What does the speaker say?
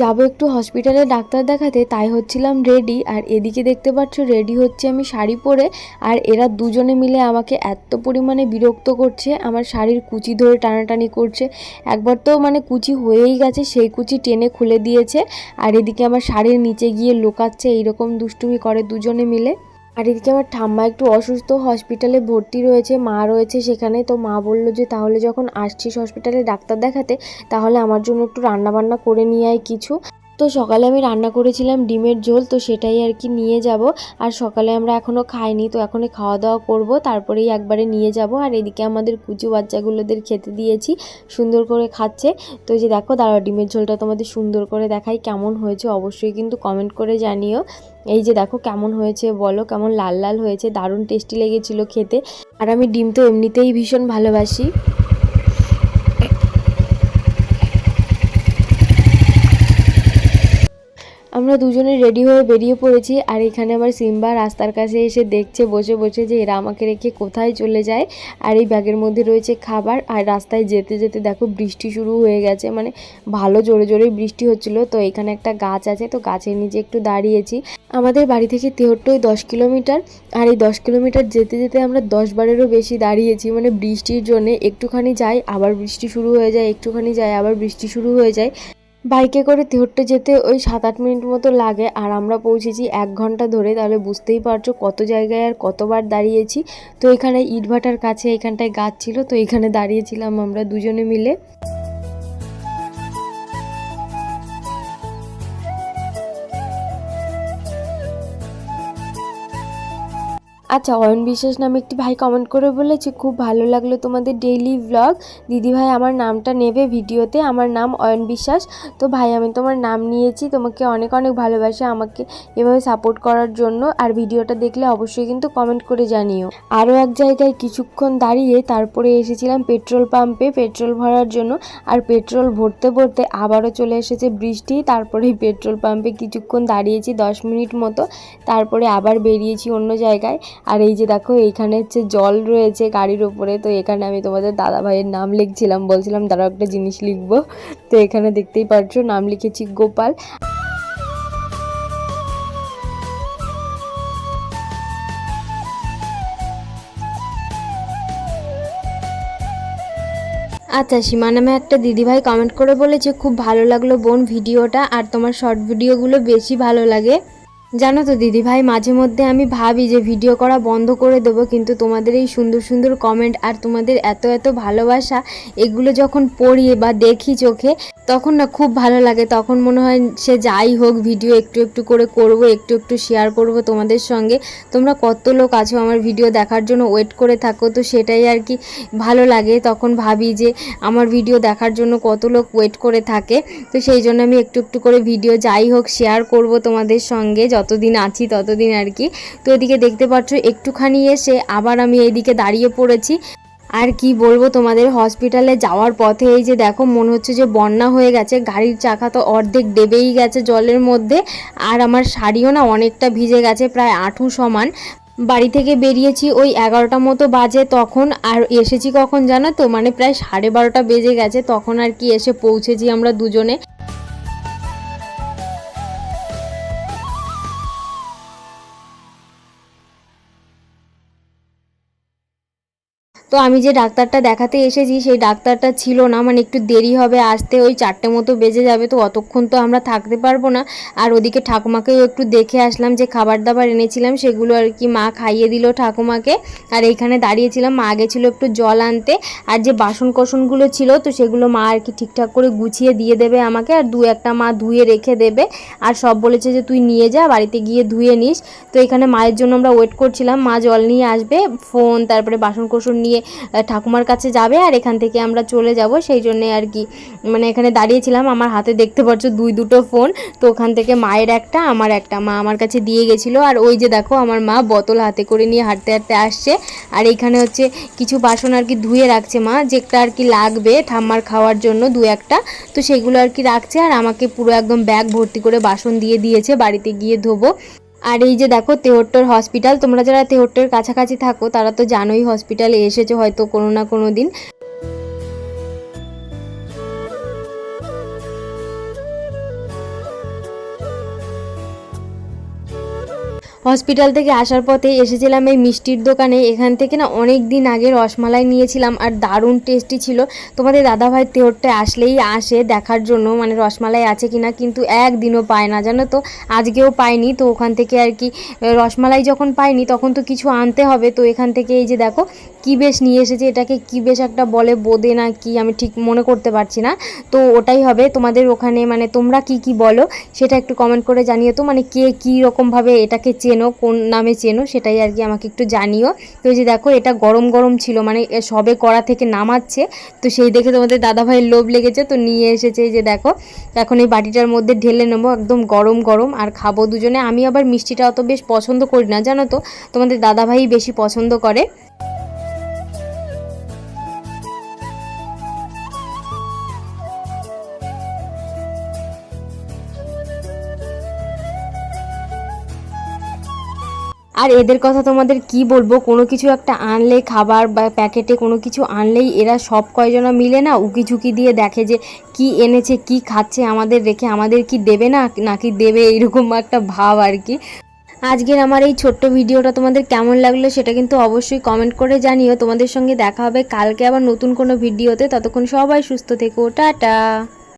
যাব একটু হসপিটালে ডাক্তার দেখাতে, তাই হচ্ছিলাম রেডি আর এদিকে দেখতে পাচ্ছ রেডি হচ্ছে আমি শাড়ি পরে, আর এরা দুজনে মিলে আমাকে এত পরিমাণে বিরক্ত করছে, আমার শাড়ির কুচি ধরে টানাটানি করছে, একবার তো মানে কুচি হয়েই গেছে, সেই কুচি টেনে খুলে দিয়েছে, আর এদিকে আমার শাড়ির নিচে গিয়ে লোকাচ্ছে, এইরকম দুষ্টুমি করে দুজনে মিলে। আর এদিকে আমার ঠাম্মা একটু অসুস্থ হসপিটালে ভর্তি রয়েছে, মা রয়েছে সেখানে। তো মা বলল যে, তাহলে যখন আসছিস হসপিটালে ডাক্তার দেখাতে, তাহলে আমার জন্য একটু রান্না বান্না করে নিয়ে আয় কিছু। তো সকালে আমি রান্না করেছিলাম ডিমের ঝোল, তো সেটাই আর কি নিয়ে যাব। আর সকালে আমরা এখনও খাইনি, তো এখনই খাওয়া দাওয়া করব। তারপরেই একবারে নিয়ে যাব। আর এদিকে আমাদের কুচু বাচ্চাগুলোদের খেতে দিয়েছি, সুন্দর করে খাচ্ছে। তো যে দেখো, দাঁড়াও, ডিমের ঝোলটা তোমাদের সুন্দর করে দেখাই কেমন হয়েছে। অবশ্যই কিন্তু কমেন্ট করে জানিও। এই যে দেখো, কেমন হয়েছে বলো? কেমন লাল লাল হয়েছে? দারুণ টেস্টি লেগেছিল খেতে। আর আমি ডিম তো এমনিতেই ভীষণ ভালোবাসি। আমরা দুজনে রেডি হয়ে বেরিয়ে পড়েছি আর এখানে আমার সিম্বা রাস্তার কাছে এসে দেখছে, বসে বসে যে এরা আমাকে রেখে কোথায় চলে যায়। আর এই ব্যাগের মধ্যে রয়েছে খাবার। আর রাস্তায় যেতে যেতে দেখো বৃষ্টি শুরু হয়ে গেছে। মানে ভালো জোরে জোরে বৃষ্টি হচ্ছিল। তো এখানে একটা গাছ আছে। তো গাছের নিচে একটু দাঁড়িয়েছি। আমাদের বাড়ি থেকে তেহট্টই দশ কিলোমিটার। আর এই দশ কিলোমিটার যেতে যেতে আমরা দশ বারেরও বেশি দাঁড়িয়েছি। মানে বৃষ্টির জন্যে একটুখানি যাই, আবার বৃষ্টি শুরু হয়ে যায়, একটুখানি যায়, আবার বৃষ্টি শুরু হয়ে যায়। বাইকে করে তেহট্টে যেতে ওই সাত আট মিনিট মতো লাগে, আর আমরা পৌঁছেছি এক ঘণ্টা ধরে। তাহলে বুঝতেই পারছ কত জায়গায় আর কতবার দাঁড়িয়েছি। তো এখানে ইটভাটার কাছে এখানটায় গাছ ছিল, তো এখানে দাঁড়িয়েছিলাম আমরা দুজনে মিলে। আচ্ছা অয়ন বিশ্বাস নামে একটি ভাই কমেন্ট করে বলেছে, খুব ভালো লাগল তোমাদের ডেইলি ব্লগ দিদি ভাই আমার নামটা নেবে ভিডিওতে, আমার নাম অয়ন বিশ্বাস। তো ভাই, আমি তোমার নাম নিয়েছি, তোমাকে অনেক অনেক ভালোবাসে, আমাকে এভাবে সাপোর্ট করার জন্য। আর ভিডিওটা দেখলে অবশ্যই কিন্তু কমেন্ট করে জানিও। আরও এক জায়গায় কিছুক্ষণ দাঁড়িয়ে তারপরে এসেছিলাম পেট্রোল পাম্পে, পেট্রোল ভরার জন্য। আর পেট্রোল ভরতে ভরতে আবারও চলে এসেছে বৃষ্টি। তারপরে পেট্রোল পাম্পে কিছুক্ষণ দাঁড়িয়েছি দশ মিনিট মতো। তারপরে আবার বেরিয়েছি অন্য জায়গায়। আর এই যে দেখো, এইখানে হচ্ছে জল রয়েছে গাড়ির ওপরে, তো এখানে আমি তোমাদের দাদা ভাইয়ের নাম লিখছিলাম, বলছিলাম, দাঁড়াও একটা জিনিস লিখব। তো এখানে দেখতেই পাচ্ছ, নাম লিখেছি গোপাল। আচ্ছা সীমা নামে একটা দিদিভাই কমেন্ট করে বলেছে, খুব ভালো লাগল বোন ভিডিওটা, আর তোমার শর্ট ভিডিওগুলো বেশি ভালো লাগে। জানো তো দিদিভাই, মাঝে মধ্যে আমি ভাবি যে ভিডিও করা বন্ধ করে দেবো, কিন্তু তোমাদের এই সুন্দর সুন্দর কমেন্ট আর তোমাদের এত এত ভালোবাসা, এগুলো যখন পড়ি বা দেখি চোখে, তখন না খুব ভালো লাগে। তখন মনে হয় সে যাই হোক ভিডিও একটু একটু করে করব, একটু একটু শেয়ার করব তোমাদের সঙ্গে। তোমরা কত লোক আছো আমার ভিডিও দেখার জন্য ওয়েট করে থাকো, তো সেটাই আর কি ভালো লাগে। তখন ভাবি যে আমার ভিডিও দেখার জন্য কত লোক ওয়েট করে থাকে, তো সেই জন্য আমি একটু একটু করে ভিডিও যাই হোক শেয়ার করব তোমাদের সঙ্গে যতদিন আছি ততদিন আর কি। তো এদিকে দেখতে পাচ্ছ, একটুখানি এসে আবার আমি এইদিকে দাঁড়িয়ে পড়েছি। আর কি বলব তোমাদের হসপিটালে যাওয়ার পথে এই যে দেখো, মনে হচ্ছে যে বন্যা হয়ে গেছে। গাড়ির চাকা তো অর্ধেক ডেবেই গেছে জলের মধ্যে। আর আমার শাড়িও না অনেকটা ভিজে গেছে, প্রায় আঁঠু সমান। বাড়ি থেকে বেরিয়েছি ওই এগারোটা মতো বাজে তখন। আর এসেছি কখন জানো তো? মানে প্রায় সাড়ে বারোটা বেজে গেছে। তখন আর কি এসে পৌঁছেছি আমরা দুজনে। তো আমি যে ডাক্তারটা দেখাতে এসেছি, সেই ডাক্তারটা ছিল না। মানে একটু দেরি হবে, আসতে ওই চারটে মতো বেজে যাবে, তো অতক্ষণ তো আমরা থাকতে পারব না। আর ওদিকে ঠাকুমাকেও একটু দেখে আসলাম যে খাবার দাবার এনেছিলাম, সেগুলো আর কি মা খাইয়ে দিল ঠাকুমাকে। আর এইখানে দাঁড়িয়েছিলাম, মা গেছিল একটু জল আনতে। আর যে বাসন কোসনগুলো ছিল, তো সেগুলো মা আর কি ঠিকঠাক করে গুছিয়ে দিয়ে দেবে আমাকে। আর দু একটা মা ধুয়ে রেখে দেবে। আর সব বলেছে যে তুই নিয়ে যা, বাড়িতে গিয়ে ধুয়ে নিস। তো এখানে মায়ের জন্য আমরা ওয়েট করছিলাম, মা জল নিয়ে আসবে ফোন তারপরে বাসন কোসন নিয়ে ঠাকুমার কাছে যাবে আর এখান থেকে আমরা চলে যাব। সেই জন্যে আর কি মানে এখানে দাঁড়িয়েছিলাম। আমার হাতে দেখতে পাচ্ছ দুই দুটো ফোন। তো ওখান থেকে মায়ের একটা, আমার একটা। মা আমার কাছে দিয়ে গেছিল। আর ওই যে দেখো, আমার মা বোতল হাতে করে নিয়ে হাঁটতে হাঁটতে আসছে। আর এইখানে হচ্ছে কিছু বাসন আর কি ধুয়ে রাখছে মা যেটা আর কি লাগবে ঠাম্মার খাওয়ার জন্য দু একটা। তো সেগুলো আর কি রাখছে। আর আমাকে পুরো একদম ব্যাগ ভর্তি করে বাসন দিয়ে দিয়েছে, বাড়িতে গিয়ে ধোবো। আর এই যে দেখো, তেহট্টর হসপিটাল তোমরা যারা তেহট্টের কাছাকাছি থাকো, তারা তো জানোই হসপিটালে এসেছ হয়তো কোনো না কোনো দিন। হসপিটাল থেকে আসার পথে এসেছিলাম এই মিষ্টির দোকানে। এখান থেকে না অনেক দিন আগে রসমালাই নিয়েছিলাম আর দারুণ টেস্টি ছিল। তোমাদের দাদাভাই তেওরটা আসলেই আসে দেখার জন্য মানে রসমালাই আছে কি না কিন্তু একদিনও পায় না, জানো তো? আজকেও পাইনি, তো ওখান থেকে আর কি রসমালাই যখন পাইনি তখন তো কিছু আনতে হবে। তো এখান থেকে এই যে দেখো, কি বেশ নিয়ে এসেছে, এটাকে কি বেশ একটা বলে বোদে না কি আমি ঠিক মনে করতে পারছি না। তো ওটাই হবে, তোমাদের ওখানে মানে তোমরা কি কি বলো, সেটা একটু কমেন্ট করে জানিয়ে তো মানে কে কী রকমভাবে এটাকে চেনো, কোন নামে চেনো সেটাই আর কি আমাকে একটু জানিও। তো যে দেখো, এটা গরম গরম ছিল মানে সবে কড়া থেকে নামাচ্ছে। তো সেই দেখে তোমাদের দাদাভাইয়ের লোভ লেগেছে, তো নিয়ে এসেছে যে দেখো। এখন এই বাটিটার মধ্যে ঢেলে নেব, একদম গরম গরম, আর খাব দুজনে। আমি আবার মিষ্টিটা অত বেশ পছন্দ করি না, জানো তো? তোমাদের দাদাভাই বেশি পছন্দ করে। আর এদের কথা তোমাদের কি বলব? কোনো কিছু একটা আনলে, খাবার বা প্যাকেটে কোনো কিছু আনলেই এরা সব কয়জনা মিলে না উকি ঝুঁকি দিয়ে দেখে যে কি এনেছে, কি খাচ্ছে আমাদের রেখে আমাদের কি দেবে না, নাকি দেবে এইরকম একটা ভাব আর কি। আজকের আমার এই ছোট্ট ভিডিওটা তোমাদের কেমন লাগল সেটা কিন্তু অবশ্যই কমেন্ট করে জানিও। তোমাদের সঙ্গে দেখা হবে কালকে আবার নতুন কোনো ভিডিওতে। ততক্ষণ সবাই সুস্থ থেকো। টাটা!